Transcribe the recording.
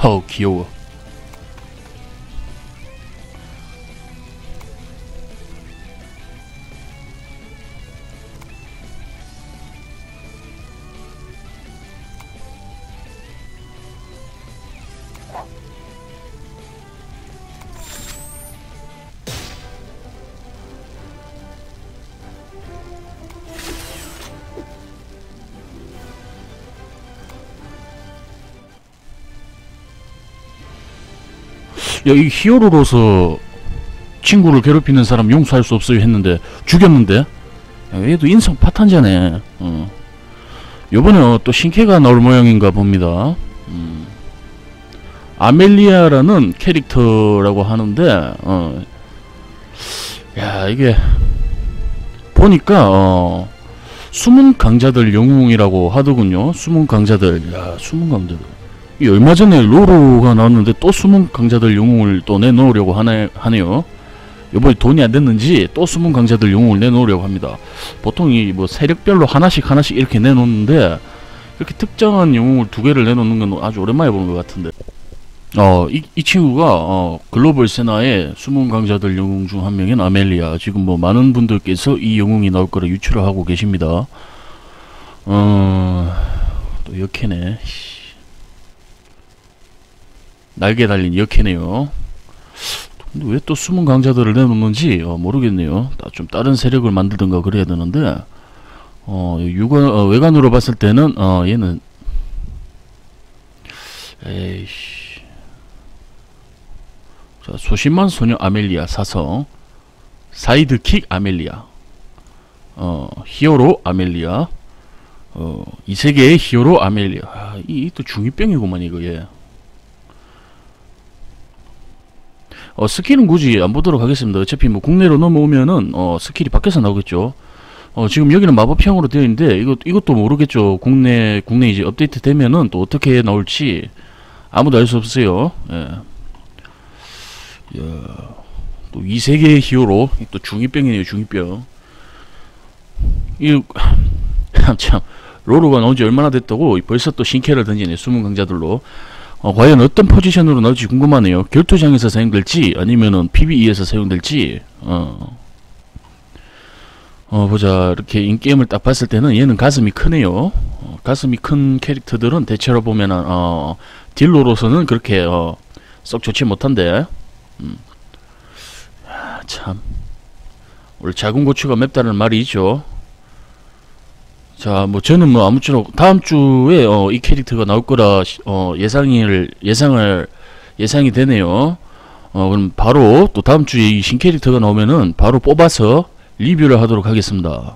好 Q 啊！ 야, 이 히어로로서 친구를 괴롭히는 사람 용서할 수 없어요 했는데 죽였는데 야, 얘도 인성 파탄자네 어. 요번에 어, 또 신캐가 나올 모양인가 봅니다 음. 아멜리아라는 캐릭터라고 하는데 어. 야 이게 보니까 어, 숨은 강자들 영웅이라고 하더군요 숨은 강자들 야 숨은 강자들 이 얼마 전에 로로가 나왔는데 또 숨은 강자들 영웅을 또 내놓으려고 하네, 하네요. 요번에 돈이 안 됐는지 또 숨은 강자들 영웅을 내놓으려고 합니다. 보통 이 뭐 세력별로 하나씩 하나씩 이렇게 내놓는데 이렇게 특정한 영웅을 두 개를 내놓는 건 아주 오랜만에 보는 것 같은데. 어, 이, 이 친구가 어, 글로벌 세나의 숨은 강자들 영웅 중 한 명인 아멜리아. 지금 뭐 많은 분들께서 이 영웅이 나올 거라 유추를 하고 계십니다. 어, 또 역해네. 씨. 날개 달린 역해네요. 근데 왜 또 숨은 강자들을 내놓는지 어, 모르겠네요. 따- 좀 다른 세력을 만들든가 그래야 되는데 어, 유관 어, 외관으로 봤을 때는 어, 얘는 에이씨 자 소심한 소녀 아멜리아 사성 사이드킥 아멜리아 어 히어로 아멜리아 어 이 세계의 히어로 아멜리아 아, 이또 중이병이구만 이거 얘 어, 스킬은 굳이 안 보도록 하겠습니다. 어차피 뭐 국내로 넘어오면은 어, 스킬이 밖에서 나오겠죠. 어, 지금 여기는 마법형으로 되어 있는데 이것 이것도 모르겠죠. 국내 국내 이제 업데이트 되면은 또 어떻게 나올지 아무도 알 수 없어요. 예. 또이 세계의 히어로 또 중이병이네요. 중이병. 이참 로로가 나온 지 얼마나 됐다고 벌써 또 신캐를 던지네. 숨은 강자들로. 어, 과연 어떤 포지션으로 나올지 궁금하네요. 결투장에서 사용될지 아니면은 PVE에서 사용될지. 어. 어 보자 이렇게 인게임을 딱 봤을 때는 얘는 가슴이 크네요. 어, 가슴이 큰 캐릭터들은 대체로 보면은 어 딜로로서는 그렇게 어, 썩 좋지 못한데. 음. 아, 참 원래 작은 고추가 맵다는 말이 있죠. 자, 뭐 저는 뭐 아무쪼록 다음 주에 어, 이 캐릭터가 나올 거라 어, 예상을 예상을 예상이 되네요. 어, 그럼 바로 또 다음 주에 이 신 캐릭터가 나오면은 바로 뽑아서 리뷰를 하도록 하겠습니다.